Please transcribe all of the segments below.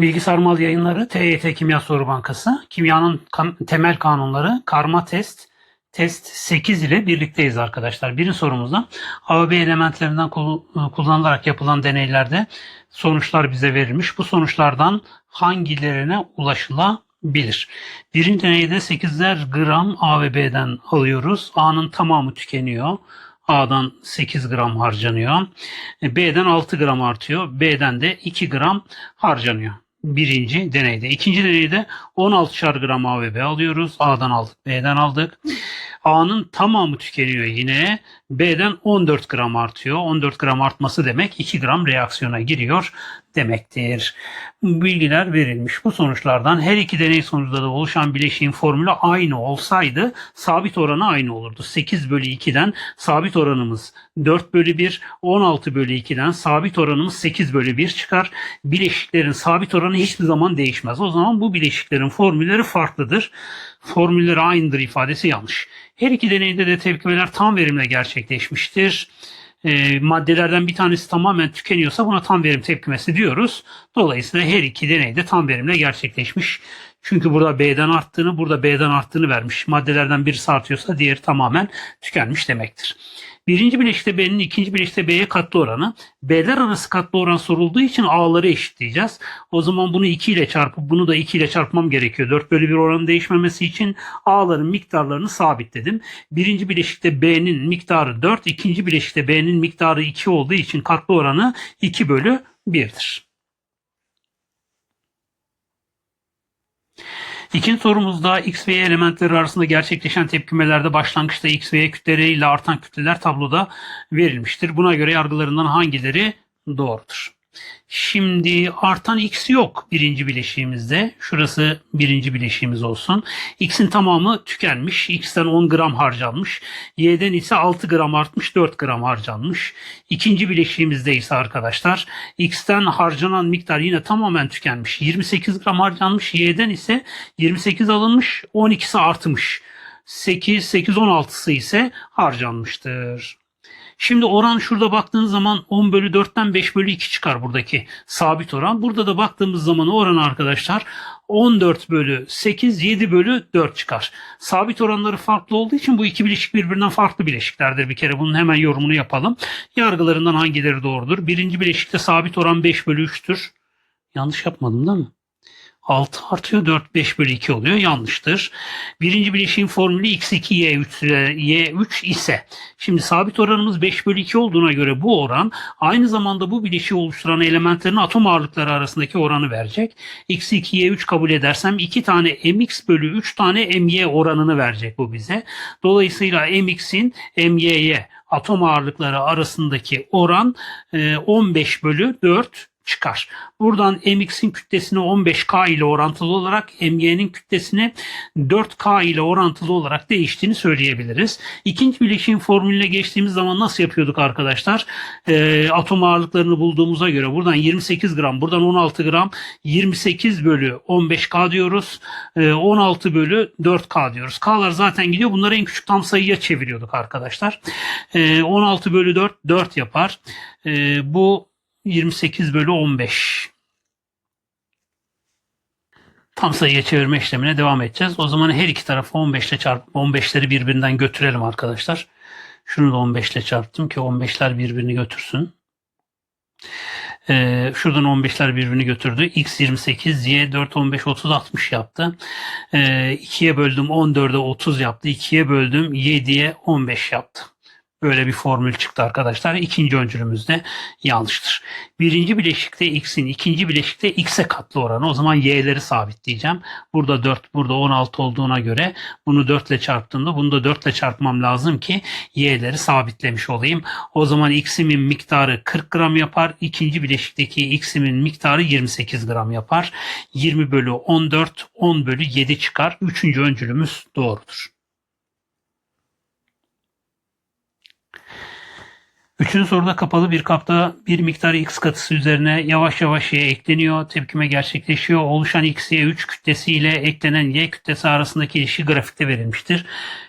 Bilgisayar Mal Yayınları, TYT Kimya Soru Bankası, Kimyanın kan- temel kanunları, karma test, test 8 ile birlikteyiz arkadaşlar. Birinci sorumuzda A ve B elementlerinden kul- kullanılarak yapılan deneylerde sonuçlar bize verilmiş. Bu sonuçlardan hangilerine ulaşılabilir? Birinci deneyde 8'ler gram A ve B'den alıyoruz. A'nın tamamı tükeniyor. A'dan 8 gram harcanıyor. E, B'den 6 gram artıyor. B'den de 2 gram harcanıyor. Birinci deneyde. İkinci deneyde 16'şar gram A ve B alıyoruz. A'dan aldık, B'den aldık. A'nın tamamı tükeniyor yine. B'den 14 gram artıyor. 14 gram artması demek 2 gram reaksiyona giriyor demektir. Bilgiler verilmiş. Bu sonuçlardan her iki deney sonucunda da oluşan bileşiğin formülü aynı olsaydı sabit oranı aynı olurdu. 8 bölü 2'den sabit oranımız 4 bölü 1, 16 bölü 2'den sabit oranımız 8 bölü 1 çıkar. Bileşiklerin sabit oranı hiçbir zaman değişmez. O zaman bu bileşiklerin formülleri farklıdır. Formülleri aynıdır ifadesi yanlış. Her iki deneyde de tepkimeler tam verimle gerçekleşmiştir. E, maddelerden bir tanesi tamamen tükeniyorsa buna tam verim tepkimesi diyoruz. Dolayısıyla her iki deneyde tam verimle gerçekleşmiş. Çünkü burada B'den arttığını, burada B'den arttığını vermiş. Maddelerden birisi artıyorsa diğeri tamamen tükenmiş demektir. Birinci bileşikte B'nin ikinci bileşikte B'ye katlı oranı. B'ler arası katlı oran sorulduğu için A'ları eşitleyeceğiz. O zaman bunu 2 ile çarpıp bunu da 2 ile çarpmam gerekiyor. 4 bölü 1 oranın değişmemesi için A'ların miktarlarını sabitledim. Birinci bileşikte B'nin miktarı 4, ikinci bileşikte B'nin miktarı 2 olduğu için katlı oranı 2 bölü 1'dir. İkinci sorumuzda X ve Y elementleri arasında gerçekleşen tepkimelerde başlangıçta X ve Y kütleleriyle artan kütleler tabloda verilmiştir. Buna göre yargılarından hangileri doğrudur? Şimdi artan X yok birinci bileşiğimizde. Şurası birinci bileşiğimiz olsun. X'in tamamı tükenmiş. X'ten 10 gram harcanmış. Y'den ise 6 gram artmış 4 gram harcanmış. İkinci bileşiğimizde ise arkadaşlar X'ten harcanan miktar yine tamamen tükenmiş. 28 gram harcanmış. Y'den ise 28 alınmış 12'si artmış. 8, 8, 16'sı ise harcanmıştır. Şimdi oran şurada baktığınız zaman 10 bölü 4'ten 5 bölü 2 çıkar buradaki sabit oran. Burada da baktığımız zaman oran arkadaşlar 14 bölü 8 7 bölü 4 çıkar. Sabit oranları farklı olduğu için bu iki bileşik birbirinden farklı bileşiklerdir. Bir kere bunun hemen yorumunu yapalım. Yargılarından hangileri doğrudur? Birinci bileşikte sabit oran 5 bölü 3'tür. Yanlış yapmadım değil mi? 6 artıyor 4 5 bölü 2 oluyor. Yanlıştır. Birinci bileşiğin formülü x2 y3 y3 ise şimdi sabit oranımız 5 bölü 2 olduğuna göre bu oran aynı zamanda bu bileşiği oluşturan elementlerin atom ağırlıkları arasındaki oranı verecek. x2 y3 kabul edersem 2 tane mx bölü 3 tane my oranını verecek bu bize. Dolayısıyla mx'in my'ye atom ağırlıkları arasındaki oran e, 15 bölü 4 çıkar. Buradan mx'in kütlesini 15k ile orantılı olarak my'nin kütlesini 4k ile orantılı olarak değiştiğini söyleyebiliriz. İkinci bileşiğin formülüne geçtiğimiz zaman nasıl yapıyorduk arkadaşlar? Ee, atom ağırlıklarını bulduğumuza göre buradan 28 gram, buradan 16 gram, 28 bölü 15k diyoruz. Ee, 16 bölü 4k diyoruz. K'lar zaten gidiyor. Bunları en küçük tam sayıya çeviriyorduk arkadaşlar. Ee, 16 bölü 4 4 yapar. Ee, bu 28 bölü 15. Tam sayıya çevirme işlemine devam edeceğiz. O zaman her iki tarafı 15 ile çarpıp 15'leri birbirinden götürelim arkadaşlar. Şunu da 15 ile çarptım ki 15'ler birbirini götürsün. Ee, şuradan 15'ler birbirini götürdü. X 28, Y 4, 15, 30, 60 yaptı. Ee, 2'ye böldüm 14'e 30 yaptı. 2'ye böldüm 7'ye 15 yaptı. Böyle bir formül çıktı arkadaşlar. İkinci öncülümüz de yanlıştır. Birinci bileşikte x'in, ikinci bileşikte x'e katlı oranı. O zaman y'leri sabitleyeceğim. Burada 4, burada 16 olduğuna göre bunu 4 ile çarptığımda bunu da 4 ile çarpmam lazım ki y'leri sabitlemiş olayım. O zaman x'imin miktarı 40 gram yapar. İkinci bileşikteki x'imin miktarı 28 gram yapar. 20 bölü 14, 10 bölü 7 çıkar. Üçüncü öncülümüz doğrudur. Üçüncü soruda kapalı bir kapta bir miktar x katısı üzerine yavaş yavaş y ekleniyor. Tepkime gerçekleşiyor. Oluşan x, y3 kütlesi ile eklenen y kütlesi arasındaki ilişki grafikte verilmiştir.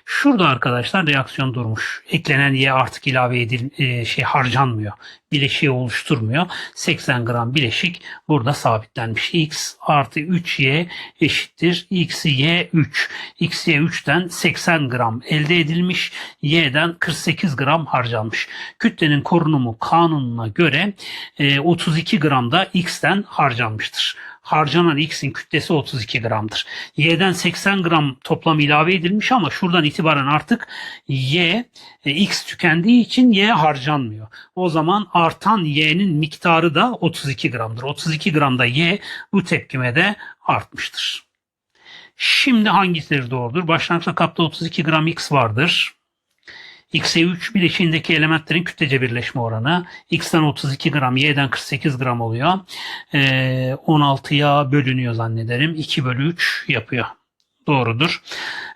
Şurada arkadaşlar reaksiyon durmuş. Eklenen Y artık ilave edil e, şey harcanmıyor. Bileşiği oluşturmuyor. 80 gram bileşik burada sabitlenmiş. X artı 3Y eşittir. X, Y 3. X, Y 3'ten 80 gram elde edilmiş. Y'den 48 gram harcanmış. Kütlenin korunumu kanununa göre e, 32 gram da X'ten harcanmıştır harcanan X'in kütlesi 32 gramdır. Y'den 80 gram toplam ilave edilmiş ama şuradan itibaren artık Y, e, X tükendiği için Y harcanmıyor. O zaman artan Y'nin miktarı da 32 gramdır. 32 gramda Y bu tepkimede artmıştır. Şimdi hangisileri doğrudur? Başlangıçta kapta 32 gram X vardır. X'e 3 bileşiğindeki elementlerin kütlece birleşme oranı. X'ten 32 gram, Y'den 48 gram oluyor. Ee, 16'ya bölünüyor zannederim. 2 bölü 3 yapıyor. Doğrudur.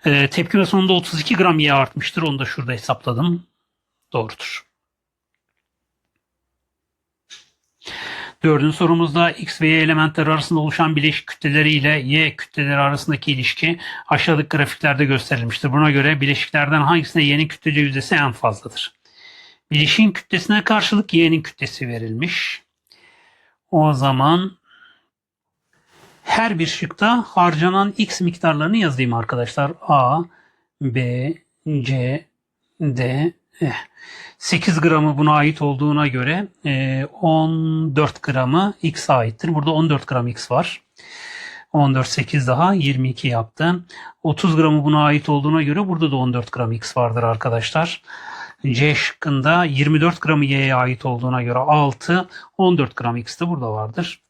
Ee, tepkime sonunda 32 gram Y artmıştır. Onu da şurada hesapladım. Doğrudur. Dördüncü sorumuzda X ve Y elementleri arasında oluşan bileşik kütleleri ile Y kütleleri arasındaki ilişki aşağıdaki grafiklerde gösterilmiştir. Buna göre bileşiklerden hangisinde Y'nin kütlece yüzdesi en fazladır? Bileşiğin kütlesine karşılık Y'nin kütlesi verilmiş. O zaman her bir şıkta harcanan X miktarlarını yazayım arkadaşlar. A, B, C, D. 8 gramı buna ait olduğuna göre e, 14 gramı X'e aittir. Burada 14 gram X var. 14 8 daha 22 yaptı. 30 gramı buna ait olduğuna göre burada da 14 gram X vardır arkadaşlar. C şıkkında 24 gramı Y'ye ait olduğuna göre 6, 14 gram X de burada vardır.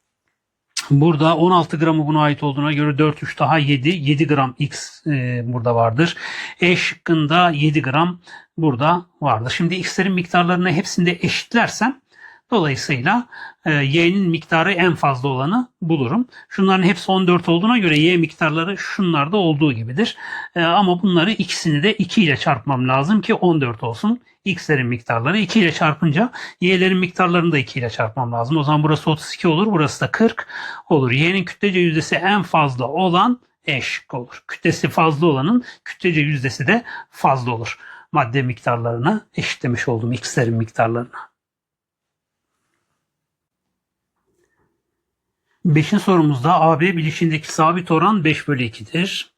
Burada 16 gramı buna ait olduğuna göre 4 3 daha 7. 7 gram X e, burada vardır. E şıkkında 7 gram burada vardır. Şimdi X'lerin miktarlarını hepsinde eşitlersem dolayısıyla e, Y'nin miktarı en fazla olanı bulurum. Şunların hepsi 14 olduğuna göre Y miktarları şunlarda olduğu gibidir. E, ama bunları ikisini de 2 ile çarpmam lazım ki 14 olsun. X'lerin miktarları 2 ile çarpınca Y'lerin miktarlarını da 2 ile çarpmam lazım. O zaman burası 32 olur, burası da 40 olur. Y'nin kütlece yüzdesi en fazla olan E şıkkı olur. Kütlesi fazla olanın kütlece yüzdesi de fazla olur. Madde miktarlarını eşitlemiş oldum X'lerin miktarlarına. Beşinci sorumuzda AB bileşiğindeki sabit oran 5 bölü 2'dir.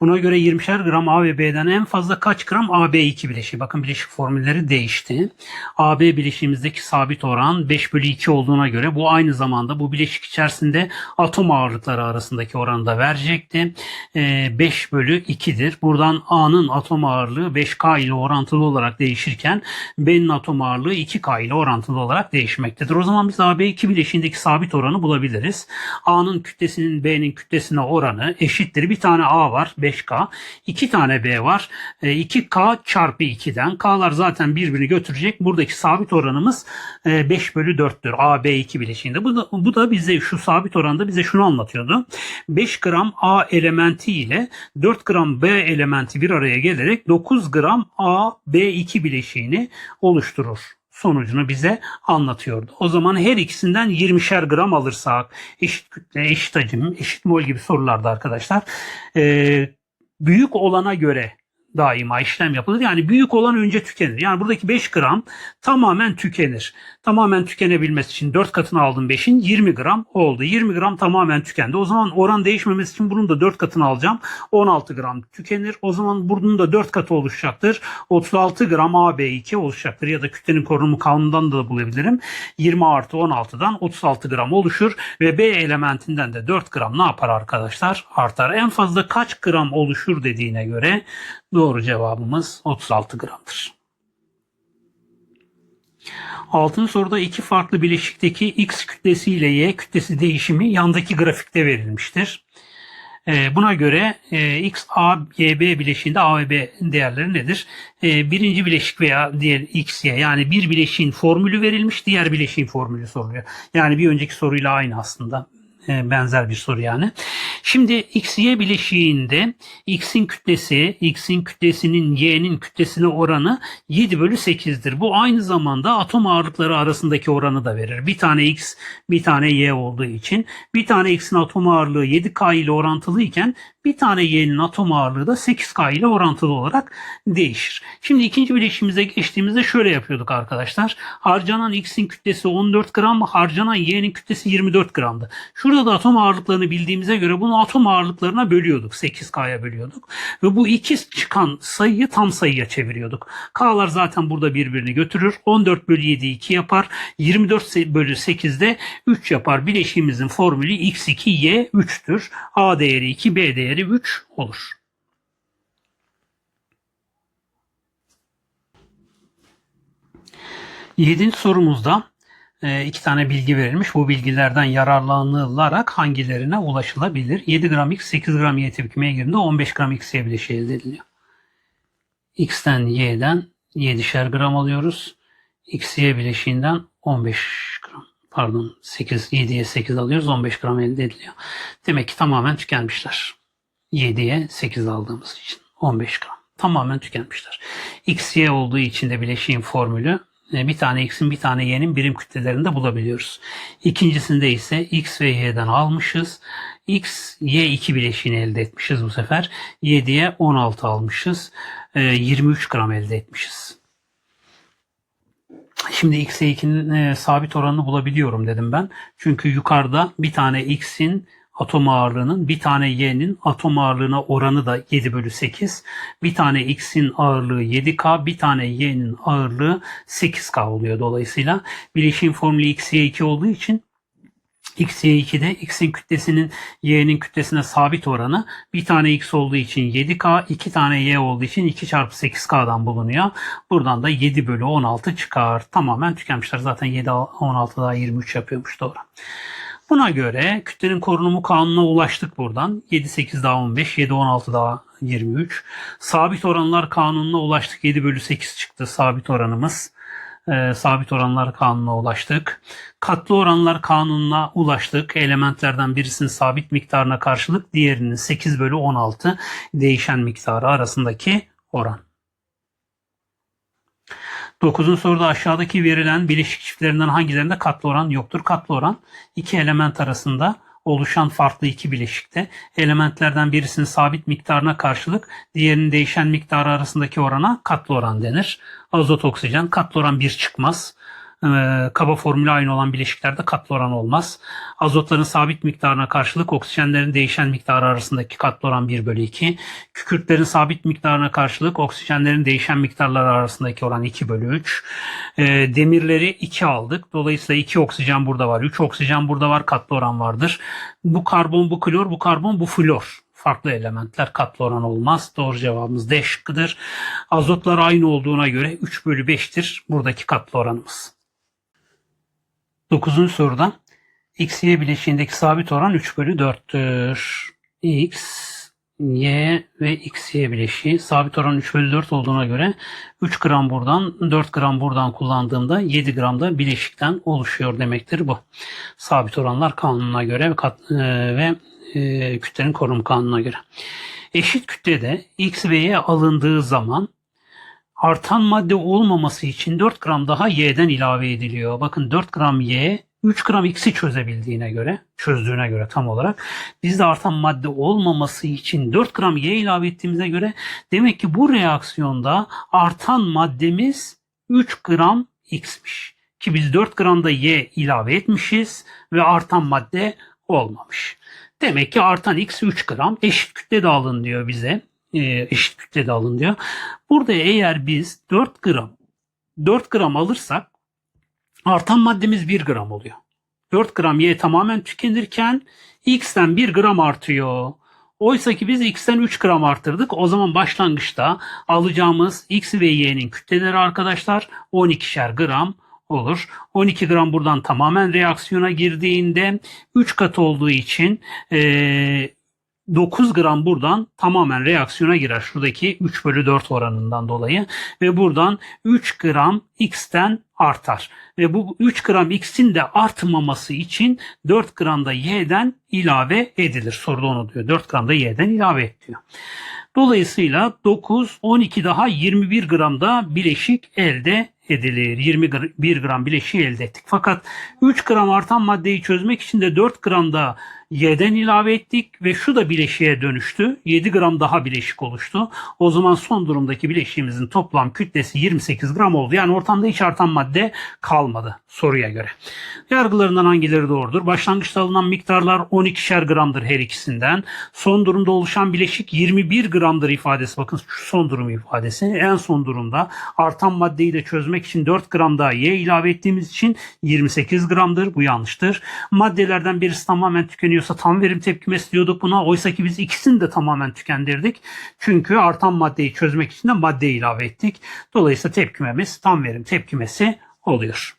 Buna göre 20'şer gram A ve B'den en fazla kaç gram AB2 bileşiği? Bakın bileşik formülleri değişti. AB bileşiğimizdeki sabit oran 5 bölü 2 olduğuna göre bu aynı zamanda bu bileşik içerisinde atom ağırlıkları arasındaki oranı da verecekti. Ee, 5 bölü 2'dir. Buradan A'nın atom ağırlığı 5K ile orantılı olarak değişirken B'nin atom ağırlığı 2K ile orantılı olarak değişmektedir. O zaman biz AB2 bileşiğindeki sabit oranı bulabiliriz. A'nın kütlesinin B'nin kütlesine oranı eşittir. Bir tane A var 5K. 2 tane B var. E, 2K çarpı 2'den. K'lar zaten birbirini götürecek. Buradaki sabit oranımız e, 5 bölü 4'tür. A, B2 bileşiğinde. Bu da, bu da bize şu sabit oranda bize şunu anlatıyordu. 5 gram A elementi ile 4 gram B elementi bir araya gelerek 9 gram A, B2 bileşiğini oluşturur sonucunu bize anlatıyordu. O zaman her ikisinden 20'şer gram alırsak eşit kütle, eşit hacim, eşit mol gibi sorularda arkadaşlar e, büyük olana göre daima işlem yapılır. Yani büyük olan önce tükenir. Yani buradaki 5 gram tamamen tükenir. Tamamen tükenebilmesi için 4 katını aldım 5'in 20 gram oldu. 20 gram tamamen tükendi. O zaman oran değişmemesi için bunun da 4 katını alacağım. 16 gram tükenir. O zaman bunun da 4 katı oluşacaktır. 36 gram AB2 oluşacaktır. Ya da kütlenin korunumu kanunundan da bulabilirim. 20 artı 16'dan 36 gram oluşur. Ve B elementinden de 4 gram ne yapar arkadaşlar? Artar. En fazla kaç gram oluşur dediğine göre cevabımız 36 gramdır. Altıncı soruda iki farklı bileşikteki X kütlesi ile Y kütlesi değişimi yandaki grafikte verilmiştir. Ee, buna göre e, X, A, Y, B bileşiğinde A ve B değerleri nedir? Ee, birinci bileşik veya diğer X, Y yani bir bileşiğin formülü verilmiş, diğer bileşiğin formülü soruluyor. Yani bir önceki soruyla aynı aslında. Ee, benzer bir soru yani. Şimdi x-y bileşiğinde x'in kütlesi, x'in kütlesinin y'nin kütlesine oranı 7 bölü 8'dir. Bu aynı zamanda atom ağırlıkları arasındaki oranı da verir. Bir tane x, bir tane y olduğu için. Bir tane x'in atom ağırlığı 7k ile orantılı iken bir tane y'nin atom ağırlığı da 8k ile orantılı olarak değişir. Şimdi ikinci bileşiğimize geçtiğimizde şöyle yapıyorduk arkadaşlar. Harcanan x'in kütlesi 14 gram, harcanan y'nin kütlesi 24 gramdı. Şurada da atom ağırlıklarını bildiğimize göre bunu atom ağırlıklarına bölüyorduk. 8k'ya bölüyorduk. Ve bu iki çıkan sayıyı tam sayıya çeviriyorduk. K'lar zaten burada birbirini götürür. 14 bölü 7 2 yapar. 24 bölü 8 de 3 yapar. Bileşiğimizin formülü x2 y 3'tür. A değeri 2 B değeri 3 olur. Yedinci sorumuzda e, iki tane bilgi verilmiş. Bu bilgilerden yararlanılarak hangilerine ulaşılabilir? 7 gram x 8 gram y tepkimeye girdiğinde 15 gram x y bileşiği elde ediliyor. X'ten y'den 7'şer gram alıyoruz. X y bileşiğinden 15 gram pardon 8 7'ye 8 alıyoruz 15 gram elde ediliyor. Demek ki tamamen tükenmişler. 7'ye 8 aldığımız için 15 gram. Tamamen tükenmişler. X, Y olduğu için de bileşiğin formülü e, bir tane X'in bir tane Y'nin birim kütlelerinde bulabiliyoruz. İkincisinde ise X ve Y'den almışız. X, Y 2 bileşiğini elde etmişiz bu sefer. 7'ye 16 almışız. 23 e, gram elde etmişiz. Şimdi x'e 2'nin e, sabit oranını bulabiliyorum dedim ben. Çünkü yukarıda bir tane x'in atom ağırlığının bir tane y'nin atom ağırlığına oranı da 7 bölü 8. Bir tane x'in ağırlığı 7k, bir tane y'nin ağırlığı 8k oluyor dolayısıyla. Bileşiğin formülü x, y 2 olduğu için x, y 2'de x'in kütlesinin y'nin kütlesine sabit oranı bir tane x olduğu için 7k, iki tane y olduğu için 2 çarpı 8k'dan bulunuyor. Buradan da 7 bölü 16 çıkar. Tamamen tükenmişler. Zaten 7, 16 daha 23 yapıyormuş doğru. Buna göre kütlenin korunumu kanununa ulaştık buradan. 7, 8 daha 15, 7, 16 daha 23. Sabit oranlar kanununa ulaştık. 7 bölü 8 çıktı sabit oranımız. Ee, sabit oranlar kanununa ulaştık. Katlı oranlar kanununa ulaştık. Elementlerden birisinin sabit miktarına karşılık diğerinin 8 bölü 16 değişen miktarı arasındaki oran. 9. soruda aşağıdaki verilen bileşik çiftlerinden hangilerinde katlı oran yoktur? Katlı oran iki element arasında oluşan farklı iki bileşikte elementlerden birisinin sabit miktarına karşılık diğerinin değişen miktarı arasındaki orana katlı oran denir. Azot oksijen katlı oran 1 çıkmaz. Ee, kaba formülü aynı olan bileşiklerde katlı oran olmaz. Azotların sabit miktarına karşılık oksijenlerin değişen miktarı arasındaki katlı oran 1 bölü 2. Kükürtlerin sabit miktarına karşılık oksijenlerin değişen miktarları arasındaki oran 2 bölü 3. Ee, demirleri 2 aldık. Dolayısıyla 2 oksijen burada var. 3 oksijen burada var. Katlı oran vardır. Bu karbon, bu klor, bu karbon, bu flor farklı elementler katlı oran olmaz. Doğru cevabımız D şıkkıdır. Azotlar aynı olduğuna göre 3 bölü 5'tir buradaki katlı oranımız. 9. soruda x, y bileşiğindeki sabit oran 3 bölü 4'tür. x, y ve x, y bileşiği sabit oran 3 bölü 4 olduğuna göre 3 gram buradan 4 gram buradan kullandığımda 7 gram da bileşikten oluşuyor demektir bu. Sabit oranlar kanununa göre kat, e, ve e, kütlenin korunum kanununa göre. Eşit kütlede x ve y alındığı zaman artan madde olmaması için 4 gram daha y'den ilave ediliyor. Bakın 4 gram y 3 gram x'i çözebildiğine göre, çözdüğüne göre tam olarak bizde artan madde olmaması için 4 gram y ilave ettiğimize göre demek ki bu reaksiyonda artan maddemiz 3 gram x'miş. Ki biz 4 gram da y ilave etmişiz ve artan madde olmamış. Demek ki artan x 3 gram eşit kütle de alın diyor bize. E, eşit kütlede alın diyor. Burada eğer biz 4 gram 4 gram alırsak artan maddemiz 1 gram oluyor. 4 gram Y tamamen tükenirken X'ten 1 gram artıyor. Oysa ki biz X'ten 3 gram arttırdık. O zaman başlangıçta alacağımız X ve Y'nin kütleleri arkadaşlar 12'şer gram olur. 12 gram buradan tamamen reaksiyona girdiğinde 3 kat olduğu için e, 9 gram buradan tamamen reaksiyona girer. Şuradaki 3 bölü 4 oranından dolayı. Ve buradan 3 gram X'ten artar. Ve bu 3 gram X'in de artmaması için 4 gram da Y'den ilave edilir. Soruda onu diyor. 4 gram da Y'den ilave et diyor. Dolayısıyla 9, 12 daha 21 gramda bileşik elde edilir. 21 gram bileşiği elde ettik. Fakat 3 gram artan maddeyi çözmek için de 4 gram da Y'den ilave ettik ve şu da bileşiğe dönüştü. 7 gram daha bileşik oluştu. O zaman son durumdaki bileşiğimizin toplam kütlesi 28 gram oldu. Yani ortamda hiç artan madde kalmadı soruya göre. Yargılarından hangileri doğrudur? Başlangıçta alınan miktarlar 12'şer gramdır her ikisinden. Son durumda oluşan bileşik 21 gramdır ifadesi. Bakın şu son durum ifadesi. En son durumda artan maddeyi de çözmek için 4 gram daha Y ilave ettiğimiz için 28 gramdır. Bu yanlıştır. Maddelerden birisi tamamen tükeniyorsa tam verim tepkimesi diyorduk buna. Oysa ki biz ikisini de tamamen tükendirdik. Çünkü artan maddeyi çözmek için de madde ilave ettik. Dolayısıyla tepkimemiz tam verim tepkimesi oluyor.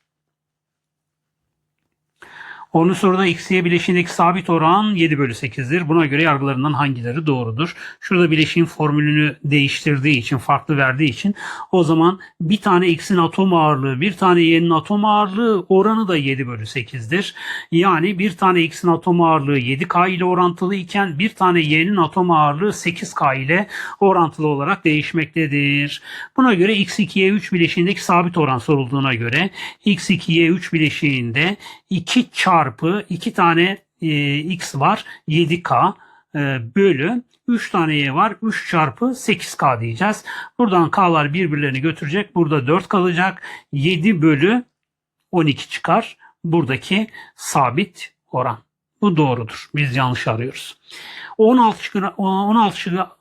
10. soruda x'ye bileşiğindeki sabit oran 7 bölü 8'dir. Buna göre yargılarından hangileri doğrudur? Şurada bileşiğin formülünü değiştirdiği için, farklı verdiği için o zaman bir tane x'in atom ağırlığı, bir tane y'nin atom ağırlığı oranı da 7 bölü 8'dir. Yani bir tane x'in atom ağırlığı 7k ile orantılı iken bir tane y'nin atom ağırlığı 8k ile orantılı olarak değişmektedir. Buna göre x2y3 bileşiğindeki sabit oran sorulduğuna göre x2y3 bileşiğinde 2 çarpı 2 tane e, x var 7k e, bölü 3 tane y var 3 çarpı 8k diyeceğiz. Buradan k'lar birbirlerini götürecek. Burada 4 kalacak. 7 bölü 12 çıkar. Buradaki sabit oran. Bu doğrudur. Biz yanlış arıyoruz. 16 gram, 16 gram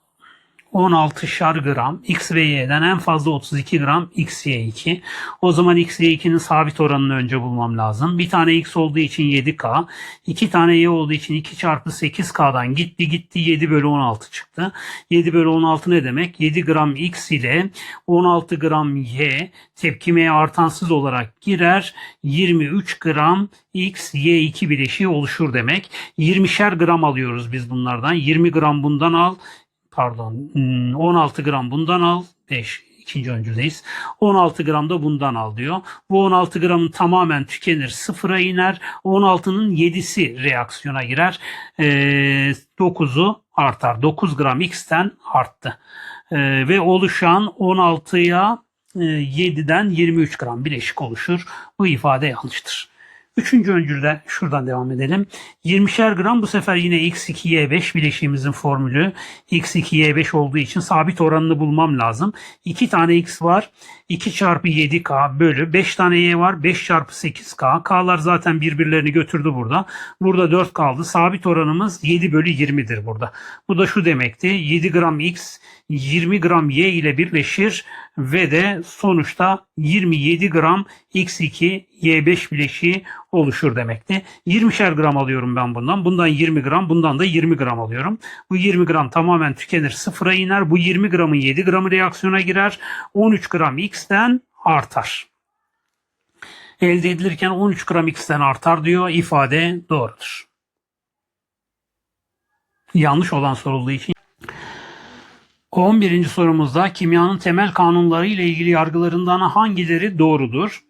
16'şar gram X ve Y'den en fazla 32 gram XY2. O zaman XY2'nin sabit oranını önce bulmam lazım. Bir tane X olduğu için 7K. iki tane Y olduğu için 2 çarpı 8K'dan gitti gitti 7 bölü 16 çıktı. 7 bölü 16 ne demek? 7 gram X ile 16 gram Y tepkimeye artansız olarak girer. 23 gram X, Y2 bileşiği oluşur demek. 20'şer gram alıyoruz biz bunlardan. 20 gram bundan al pardon 16 gram bundan al 5 ikinci öncüdeyiz. 16 gram da bundan al diyor. Bu 16 gramın tamamen tükenir sıfıra iner. 16'nın 7'si reaksiyona girer. E, 9'u artar. 9 gram X'ten arttı. E, ve oluşan 16'ya 7'den 23 gram bileşik oluşur. Bu ifade yanlıştır. Üçüncü öncülde şuradan devam edelim. 20'şer gram bu sefer yine x2y5 bileşiğimizin formülü. x2y5 olduğu için sabit oranını bulmam lazım. 2 tane x var. 2 çarpı 7k bölü 5 tane y var. 5 çarpı 8k. K'lar zaten birbirlerini götürdü burada. Burada 4 kaldı. Sabit oranımız 7 bölü 20'dir burada. Bu da şu demekti. 7 gram x 20 gram y ile birleşir ve de sonuçta 27 gram x2 y5 bileşiği oluşur demekti. 20'şer gram alıyorum ben bundan. Bundan 20 gram, bundan da 20 gram alıyorum. Bu 20 gram tamamen tükenir, sıfıra iner. Bu 20 gramın 7 gramı reaksiyona girer. 13 gram x'ten artar. Elde edilirken 13 gram x'ten artar diyor. İfade doğrudur. Yanlış olan sorulduğu için 11. sorumuzda kimyanın temel kanunları ile ilgili yargılarından hangileri doğrudur?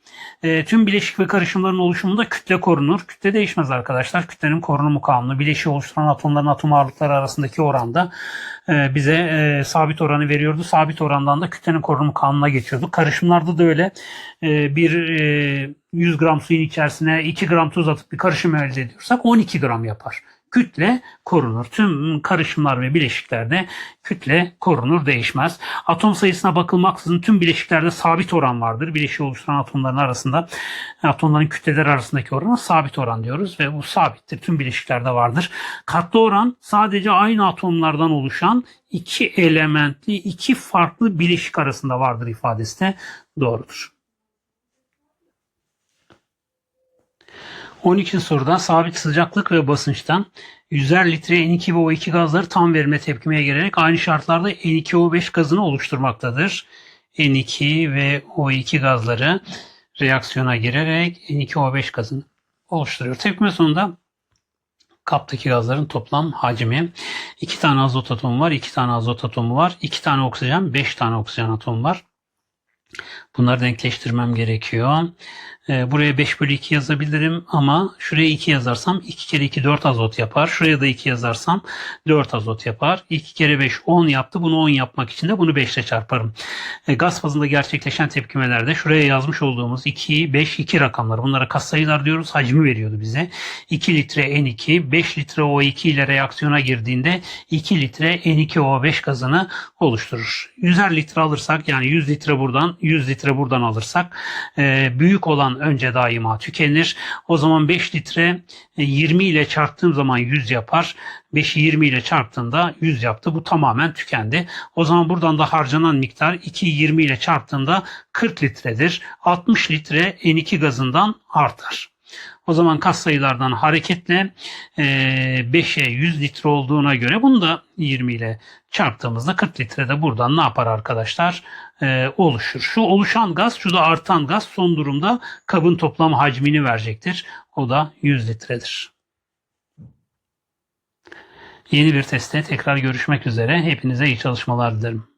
E, tüm bileşik ve karışımların oluşumunda kütle korunur. Kütle değişmez arkadaşlar. Kütlenin korunumu kanunu bileşiği oluşturan atomların atom ağırlıkları arasındaki oranda e, bize e, sabit oranı veriyordu. Sabit orandan da kütlenin korunumu kanununa geçiyordu. Karışımlarda da öyle e, bir e, 100 gram suyun içerisine 2 gram tuz atıp bir karışım elde ediyorsak 12 gram yapar kütle korunur. Tüm karışımlar ve bileşiklerde kütle korunur, değişmez. Atom sayısına bakılmaksızın tüm bileşiklerde sabit oran vardır. Bileşiği oluşturan atomların arasında atomların kütleler arasındaki oranı sabit oran diyoruz ve bu sabittir. Tüm bileşiklerde vardır. Katlı oran sadece aynı atomlardan oluşan iki elementli, iki farklı bileşik arasında vardır ifadesi de doğrudur. 12. soruda sabit sıcaklık ve basınçtan 100'er litre N2 ve O2 gazları tam verime tepkimeye gelerek aynı şartlarda N2O5 gazını oluşturmaktadır. N2 ve O2 gazları reaksiyona girerek N2O5 gazını oluşturuyor. Tepkime sonunda kaptaki gazların toplam hacmi. 2 tane azot atomu var, 2 tane azot atomu var, 2 tane oksijen, 5 tane oksijen atomu var. Bunları denkleştirmem gerekiyor. Ee, buraya 5 bölü 2 yazabilirim ama şuraya 2 yazarsam 2 kere 2 4 azot yapar. Şuraya da 2 yazarsam 4 azot yapar. 2 kere 5 10 yaptı. Bunu 10 yapmak için de bunu 5 ile çarparım. E, gaz fazında gerçekleşen tepkimelerde şuraya yazmış olduğumuz 2, 5, 2 rakamları. Bunlara katsayılar diyoruz. Hacmi veriyordu bize. 2 litre N2, 5 litre O2 ile reaksiyona girdiğinde 2 litre N2O5 gazını oluşturur. 100'er litre alırsak yani 100 litre buradan 100 litre buradan alırsak e, büyük olan önce daima tükenir. O zaman 5 litre e, 20 ile çarptığım zaman 100 yapar. 5'i 20 ile çarptığında 100 yaptı. Bu tamamen tükendi. O zaman buradan da harcanan miktar 2'yi 20 ile çarptığında 40 litredir. 60 litre N2 gazından artar. O zaman katsayılardan hareketle e, 5'e 100 litre olduğuna göre bunu da 20 ile çarptığımızda 40 litre de buradan ne yapar arkadaşlar? E, oluşur. Şu oluşan gaz, şu da artan gaz son durumda kabın toplam hacmini verecektir. O da 100 litredir. Yeni bir testte tekrar görüşmek üzere. Hepinize iyi çalışmalar dilerim.